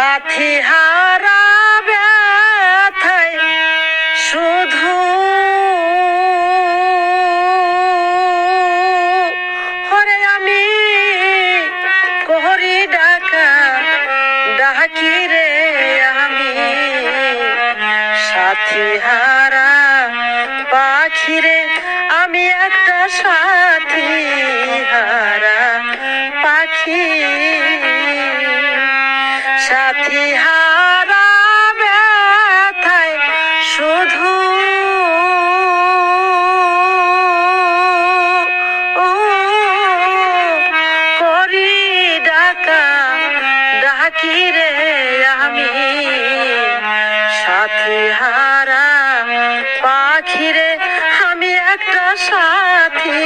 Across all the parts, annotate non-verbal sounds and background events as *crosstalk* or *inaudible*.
সাথী হারা ব্যথায় হরে আমি কোহরি ডাকা, ডাকি আমি। সাথী হারা আমি একটা সাথী হারা পাখি। হারা পাখিরে আমি একটা সাথী।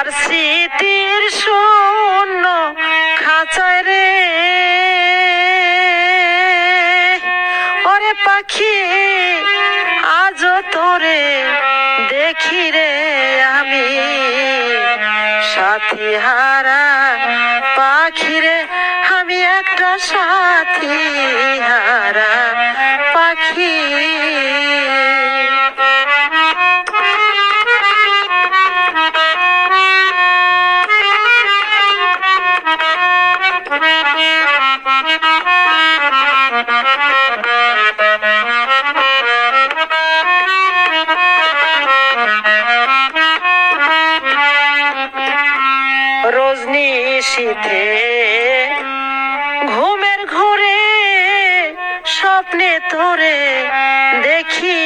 আমার স্মৃতির শূন্য খাঁচায় রে। ওরে পাখি আজ তোরে দেখি রে আমি। সাথী হারা পাখি রে, আমি একটা সাথী হারা। ঘুমের ঘরে স্বপ্নে তোরে দেখি।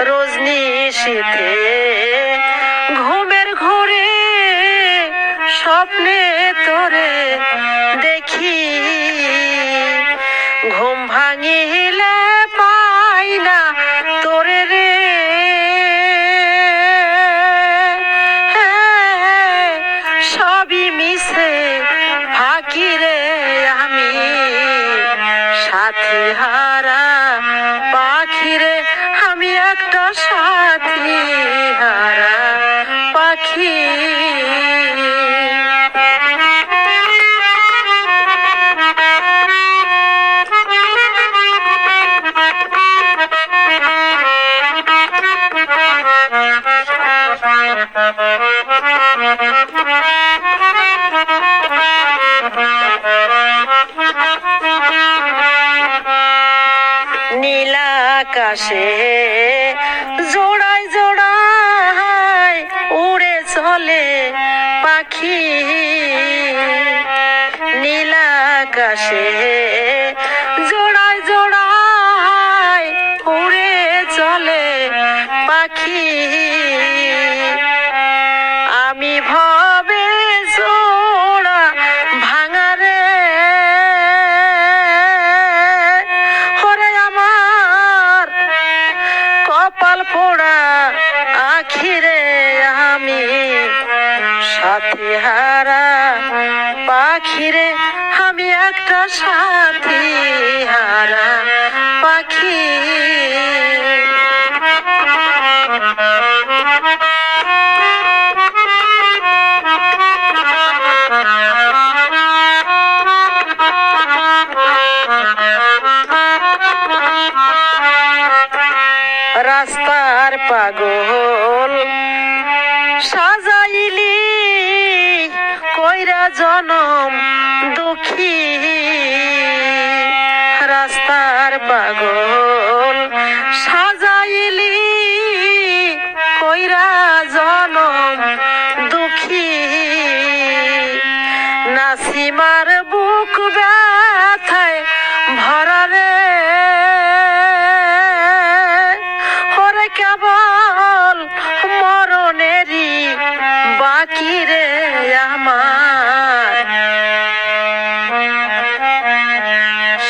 রজনী শীতে ঘুমের ঘরে স্বপ্নে তোরে দেখি। ঘুম ভাঙিলে সাথী হারা পাখি রে আমি একটা সাথী হারা পাখি। নীলা *laughs* আকাশে জোড়ায় জোড়ায় উড়ে চলে পাখি। নীলা আকাশে জোড়ায় জোড়ায় উড়ে চলে পাখি। পাখিরে আমি একটা সাথী হারা পাখি। রাস্তার পাগল সাজাইলি জনম দুঃখী। রাস্তার পাগল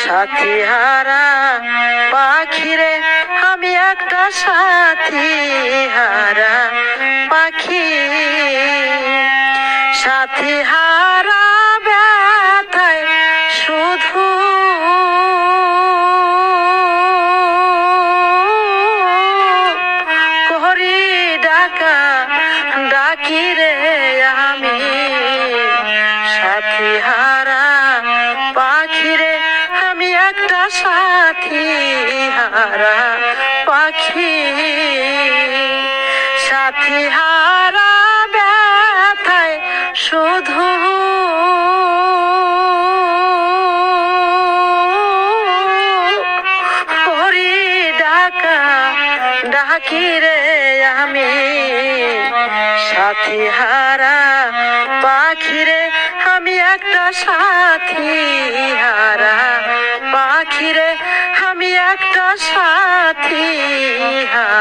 সাথী হারা পাখিরে, আমি একটা সাথী হারা পাখি। সাথী হারা ব্যথায় শুধু করি ডাকা ডাকি হারা পাখি সাথী হারা ব্যথায় শুধু ডাকা ডাকি আমি। সাথী হারা পাখিরে আমি একটা সাথী হারা পাখিরে একটা সাথী হা